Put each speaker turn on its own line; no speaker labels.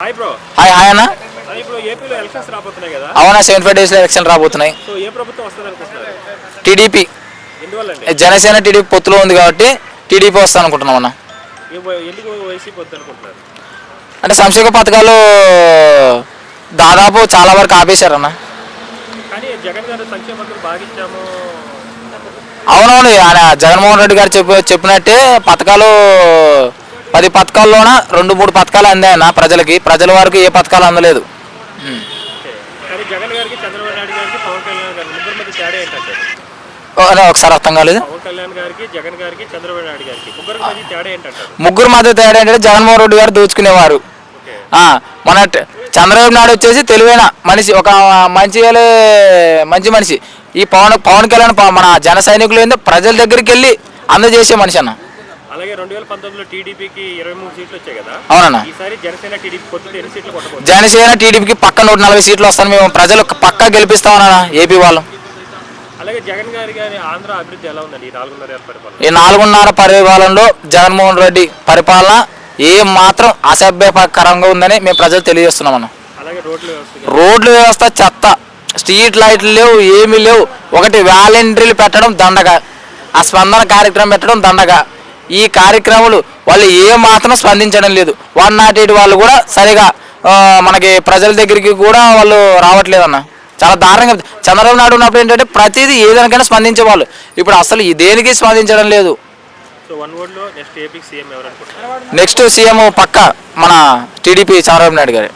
Hi bro.
Hi hi అన్న.
అది ఇప్పుడు ఏపీలో ఎలక్షన్స్ రాబోతున్నాయి కదా.
అవునా సెవెన్ ఫైవ్ డేస్లో ఎలక్షన్ రాబోతున్నాయి.
సో ఏ ప్రభుత్వం వస్తుంది అనుకుంటున్నారు
టీడీపీ
ఎందువల్లండి
జనసేన టీడీపీ పొత్తులో ఉంది కాబట్టి టీడీపీ వస్తా అనుకుంటున్నాం అన్న.
ఏ వై- ఎందుకు వైసీపీ వద్దు అనుకుంటున్నారు
అంటే సంక్షేమ పథకాలు దాదాపు చాలా వరకు ఆపేశారన్న
కానీ జగన్ గారు సంక్షేమ పథకాలు బాగా ఇచ్చాము.
అవునవును ఆయన జగన్మోహన్ రెడ్డి గారు చెప్పి చెప్పినట్టే పథకాలు పది పథకాల్లోన రెండు మూడు పథకాలు అందాయన్న ప్రజలకి. ప్రజల వరకు ఏ పథకాలు అందలేదు. ఒకసారి అర్థం కాలేదు?
ముగ్గురు మధ్య తేడా
ఏంటంటే జగన్మోహన్ రెడ్డి గారు దోచుకునేవారు. మన చంద్రబాబు నాయుడు వచ్చేసి తెలివైన మనిషి ఒక మంచి మంచి మనిషి. ఈ పవన్ పవన్ కళ్యాణ్ మన జన సైనికులు ఏందో ప్రజల దగ్గరికి వెళ్ళి అందజేసే మనిషి అన్న.
అలాగే రెండు వేల పంతొమ్మిదిలో టీడీపీకి ఇరవై మూడు సీట్లు వచ్చాయి కదా.
అవునన్న.
ఈసారి జనసేన టీడీపీ కొత్త ఎన్ని సీట్లు కొట్టబోతుంది?
జనసేన టీడీపీకి పక్క నూట నలభై సీట్లు వస్తాను మేము ప్రజలు పక్కా గెలిపిస్తామన్న ఏపీ వాళ్ళం?
అలాగే జగన్ గారి గారి ఆంధ్ర అభివృద్ధి ఎలా ఉందండి ఈ నాలుగున్నర ఏళ్ళ పరిపాలన?
ఈ నాలుగున్నర పరిపాలనలో జగన్మోహన్ రెడ్డి పరిపాలన ఏ మాత్రం అసభ్యకరంగా ఉందని మేము ప్రజలు తెలియజేస్తున్నాం అన్న
అలాగే రోడ్ల వ్యవస్థ
రోడ్ల వ్యవస్థ చెత్త. స్ట్రీట్ లైట్లు లేవు ఏమీ లేవు. ఒకటి వాలంటీర్లు పెట్టడం దండగ. ఆ స్పందన కార్యక్రమం పెట్టడం దండగ. ఈ కార్యక్రమాలు వాళ్ళు ఏ మాత్రం స్పందించడం లేదు. వన్ నాట్ ఎయిట్ వాళ్ళు కూడా సరిగా మనకి ప్రజల దగ్గరికి కూడా వాళ్ళు రావట్లేదన్న చాలా దారుణంగా చంద్రబాబు నాయుడు ఉన్నప్పుడు ఏంటంటే ప్రతిదీ ఏదానికైనా స్పందించేవాళ్ళు. ఇప్పుడు అసలు దేనికి స్పందించడం లేదు. నెక్స్ట్ సీఎం పక్క మన టీడీపీ చంద్రబాబు నాయుడు గారు.